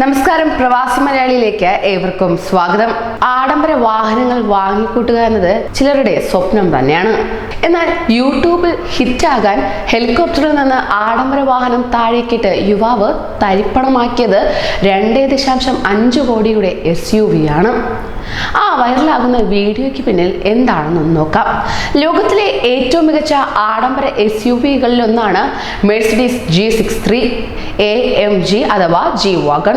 നമസ്കാരം പ്രവാസി മലയാളിയിലേക്ക് ഏവർക്കും സ്വാഗതം. ആഡംബര വാഹനങ്ങൾ വാങ്ങിക്കൂട്ടുക എന്നത് ചിലരുടെ സ്വപ്നം തന്നെയാണ്. എന്നാൽ യൂട്യൂബിൽ ഹിറ്റാകാൻ ഹെലികോപ്റ്ററിൽ നിന്ന് ആഡംബര വാഹനം താഴേക്കിട്ട് യുവാവ് തരിപ്പണമാക്കിയത് രണ്ടേ ദശാംശം അഞ്ച് കോടിയുടെ എസ് യു വി ആണ്. ആ വൈറലാകുന്ന വീഡിയോയ്ക്ക് പിന്നിൽ എന്താണെന്ന് നോക്കാം. ലോകത്തിലെ ഏറ്റവും മികച്ച ആഡംബര S U വികളിലൊന്നാണ് Mercedes G six three A M G അഥവാ ജി വാഗൺ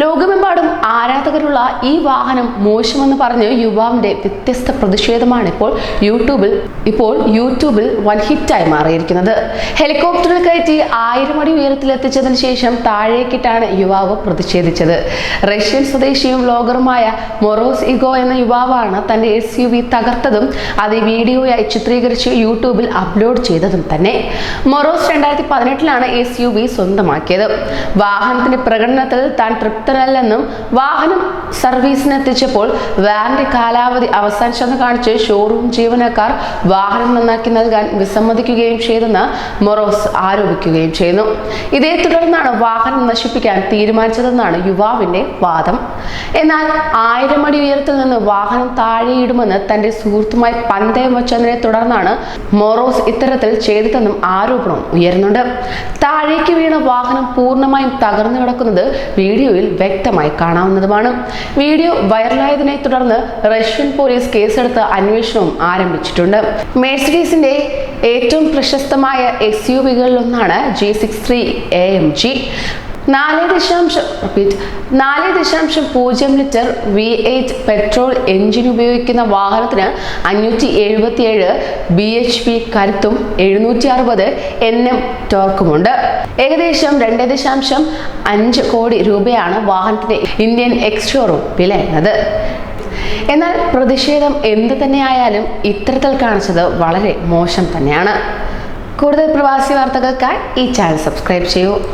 ലോകമെമ്പാടും ആരാധകരുള്ള ഈ വാഹനം മോശമെന്ന് പറഞ്ഞ് യുവാവിന്റെ വ്യത്യസ്ത പ്രതിഷേധമാണ് ഇപ്പോൾ യൂട്യൂബിൽ ഇപ്പോൾ യൂട്യൂബിൽ വൻ ഹിറ്റായി മാറിയിരിക്കുന്നത്. ഹെലികോപ്റ്ററിൽ കയറ്റി ആയിരം അടി ഉയരത്തിലെത്തിച്ചതിന് ശേഷം താഴേക്കിട്ടാണ് യുവാവ് പ്രതിഷേധിച്ചത്. റഷ്യൻ സ്വദേശിയും വ്ലോഗറുമായ മൊറോസ് ഇഗോ എന്ന യുവാവാണ് തന്റെ എസ് യു വി തകർത്തതും അത് വീഡിയോയായി ചിത്രീകരിച്ച് യൂട്യൂബിൽ അപ്ലോഡ് ചെയ്തതും തന്നെ. മൊറോസ് രണ്ടായിരത്തി പതിനെട്ടിലാണ് എസ് യു വി സ്വന്തമാക്കിയത്. വാഹനത്തിന്റെ പ്രകടനത്തിൽ താൻ തൃപ്തനല്ലെന്നും വാഹനം സർവീസിന് എത്തിച്ചപ്പോൾ വാന്റെ കാലാവധി അവസാനിച്ചെന്ന് കാണിച്ച് ഷോറൂം ജീവനക്കാർ വാഹനം നന്നാക്കി നൽകാൻ വിസമ്മതിക്കുകയും ചെയ്തെന്ന് മൊറോസ് ആരോപിക്കുകയും ചെയ്യുന്നു. ഇതേ തുടർന്നാണ് വാഹനം നശിപ്പിക്കാൻ തീരുമാനിച്ചതെന്നാണ് യുവാവിന്റെ വാദം. എന്നാൽ ആയിരം അടി ഉയരത്തിൽ നിന്ന് വാഹനം താഴെയിടുമെന്ന് തന്റെ സുഹൃത്തുമായി പന്തയം വച്ചതിനെ തുടർന്നാണ് മൊറോസ് ഇത്തരത്തിൽ ചെയ്തതെന്നും ആരോപണം ഉയരുന്നുണ്ട്. താഴേക്ക് വീണ വാഹനം പൂർണമായും തകർന്നു കിടക്കുന്നത് വീഡിയോയിൽ വ്യക്തമായി കാണാവുന്നതുമാണ്. വീഡിയോ വൈറലായതിനെ തുടർന്ന് റഷ്യൻ പോലീസ് കേസെടുത്ത് അന്വേഷണവും ആരംഭിച്ചിട്ടുണ്ട്. മേഴ്സിഡീസിന്റെ ഏറ്റവും പ്രശസ്തമായ S U വികളിലൊന്നാണ് G six three A M G നാല് ദശാംശം റിപ്പീറ്റ് നാല് ദശാംശം പൂജ്യം litre V eight petrol engine ഉപയോഗിക്കുന്ന വാഹനത്തിന് അഞ്ഞൂറ്റി എഴുപത്തിയേഴ് ബി എച്ച് പി കരുത്തും എഴുന്നൂറ്റി അറുപത് എൻ എം ടോർക്കുമുണ്ട്. ഏകദേശം രണ്ട് ദശാംശം അഞ്ച് കോടി രൂപയാണ് വാഹനത്തിന്റെ ഇന്ത്യൻ എക്സ്ഷോറും വിലയുന്നത് എന്നാൽ പ്രതിഷേധം എന്ത് തന്നെയായാലും ഇത്തരത്തിൽ കാണിച്ചത് വളരെ മോശം തന്നെയാണ്. കൂടുതൽ പ്രവാസി വാർത്തകൾക്കായി ഈ ചാനൽ സബ്സ്ക്രൈബ് ചെയ്യൂ.